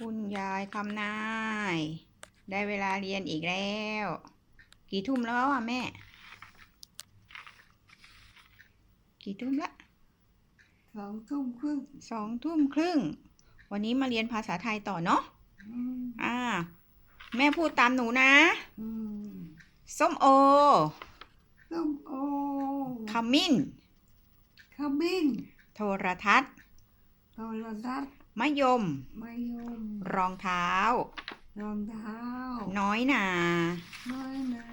คุณยายคำนาย ได้เวลาเรียนอีกแล้ว กี่ทุ่มแล้วอะแม่ กี่ทุ่มละสองทุ่มครึ่งสองทุ่มครึ่ง วันนี้มาเรียนภาษาไทยต่อเนาะอืมอ่า แม่พูดตามหนูนะอืมส้มโอส้มโอขมิ้นขมิ้นโทรทัศน์โทรทัศน์ มะยมมะยมรองเท้า รองเท้าน้อยหนา น้อยนา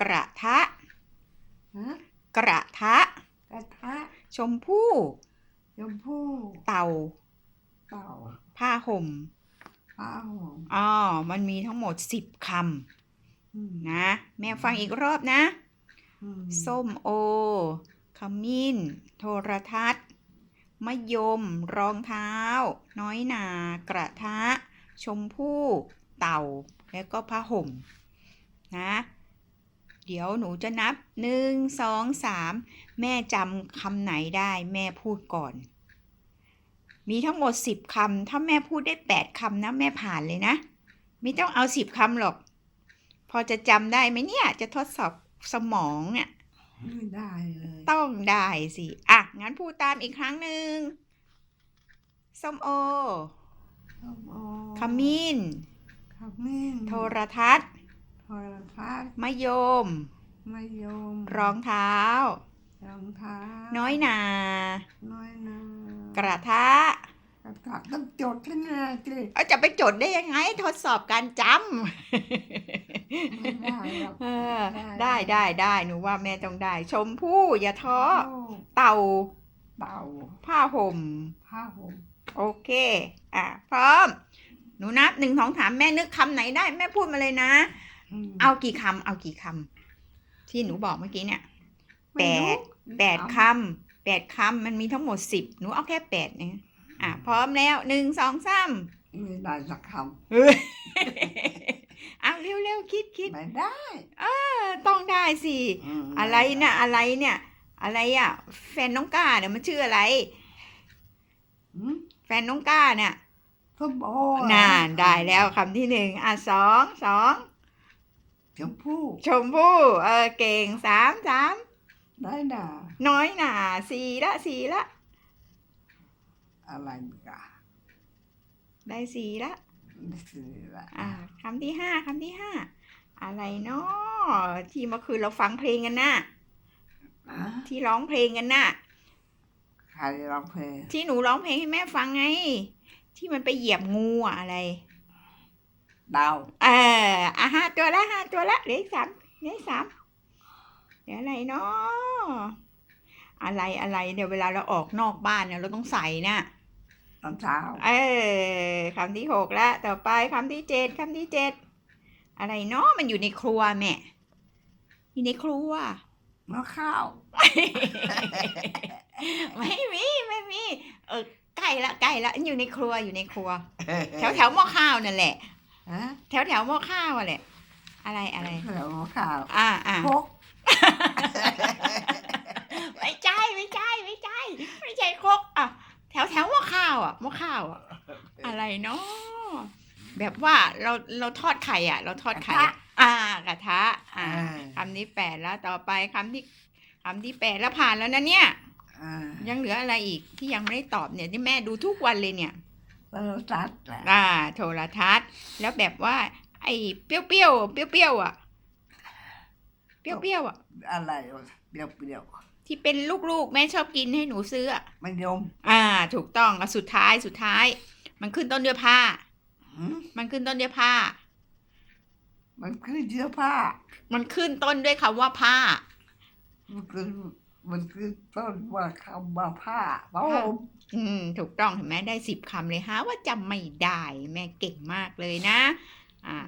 กระทะ ฮะกระทะ กระทะชมพู่ชมพู่เต่าเต่าผ้าห่มผ้าห่มอ๋อมันมีทั้งหมดสิบคอืมำนะ แม่ฟังอีกรอบนะ อืมส้มโอ ขมิ้น โทรทัศน์ มะยม รองเท้า น้อยหนากระทะ ชมพู่เต่า แล้วก็ผ้าห่มนะเดี๋ยวหนูจะนับหนึ่งสองสามแม่จำคำไหนได้แม่พูดก่อน มีทั้งหมดสิบคำถ้าแม่พูดได้แปดคำนะแม่ผ่านเลยนะ ไม่ต้องเอาสิบคำหรอก พอจะจำได้ไหมเนี่ย จะทดสอบสมองเนี่ย ไม่ได้เลยต้องได้สิ อะ งั้นพูดตามอีกครั้งหนึ่งส้มโอ ส้มโอขมิ้น ขมิ้นโทรทัศน์ โทรทัศน์มะยม มะยม รองเท้า รองเท้า น้อยหนา น้อยนากระทะกระทะต้องจดขึ้นมาสิเอาจะไปจดได้ยังไง ทดสอบการจไม่ได้หรอกำเออ ได้ได้ได้หนูว่าแม่ต้องได้ ชมพู่อย่าท้อโอ้เต่าเต่าผ้าห่มผ้าห่มโอเค อะ พร้อม หนูนับหนึ่งสองถามแม่นึกคำไหนได้ แม่พูดมาเลยนะมเอากี่คำเอากี่คำที่หนูบอกเมื่อกี้เนี่ยไม่รู้แปดแปดคำแปดคำมันมีทั้งหมดสิบหนูเอาแค่แปดเนี่ยอะ พร้อมแล้วหนึ่งสองสามไม่ได้สักคเฮ้ย เอาเร็วเร็วคิดคิดำไม่ได้ เออ ต้องได้สิมอะไรนะอะไรเนี่ย อะไรอะ แฟนน้องก้าเนี่ยมันชื่ออะไร อืมแฟนน้องก้าเนี่ยส้มโอน่าได้แล้วคำที่หนึ่งอะสองสองชมพู่ชมพู่เออเก่งสามสามได้ด่าน้อยหนาสี่ละสี่ละ อะไรอีกอะได้สี่ละ ไม่ซื้อละอ่าคำที่ห้าคำที่ห้าอะไรเนาะที่เมื่อคืนเราฟังเพลงกันน่ะอะที่ร้องเพลงกันน่ะ ใครร้องเพลงที่หนูร้องเพลงให้แม่ฟังไง ที่มันไปเหยียบงูอะอะไร ดาวเอออะห้าตัวละห้าตัวละเหลืออกสามเหลืออกสามเดี๋ยวอะไรเนาะอะไรอะไรเดี๋ยวเวลาเราออกนอกบ้านเนี่ยเราต้องใส่น่ะ ตอนเช้า เออคำที่หกแล้วต่อไปคำที่เจ็ดคำที่เจ็ดอะไรเนาะมันอยู่ในครัวแม่อยู่ในครัวมะข้าว ไม่มีไม่มี เออใกล้ละใกล้ละอยู่ในครัวอยู่ในครัว แถวแถวหม้อข้าวนั่นแหละฮะแถวแถวหม้อข้าวอะแหละ อะไรอะไรแถวมะข้าว อ่าอ่าพกไม่ใช่ไม่ใช่ไม่ใช่ไม่ใช่ครกอะแถวแถวหม้อข้าว อะหม้อข้าวอะอะไรเนาะแบบว่าเราเราทอดไข่อะ เราทอดไข่อะอ่ากระทะ อ่าคำที่แปดแล้วต่อไปคำที่คำที่แปดแล้วผ่านแล้วนะเนี่ยอ่ายังเหลืออะไรอีกที่ยังไม่ได้ตอบเนี่ยที่แม่ดูทุกวันเลยเนี่ยโทรทัศน์แหละอ่า โทรทัศน์ แล้วแบบว่า ไอ้เปรี้ยวเปรี้ยวๆเปรี้ยวเปรี้ยวๆอะเปรี้ยวเปรี้ยวๆอะอะไรวะเปรี้ยวเปรี้ยว ที่เป็นลูกๆ แม่ชอบกินให้หนูซื้ออะๆมะยมอ่า ถูกต้องอะสุดท้ายสุดท้าย มันขึ้นต้นด้วยผ้า หืมมันขึ้นต้นด้วยผ้า มันคือเสื้อผ้า มันขึ้นต้นด้วยคำว่าผ้า มันคือมันคือต้นว่าคำว่าผ้าผ้าห่มอืม ถูกต้องเห็นไหมได้สิบคำเลยฮะว่าจำไม่ได้แม่เก่งมากเลยนะ อ่า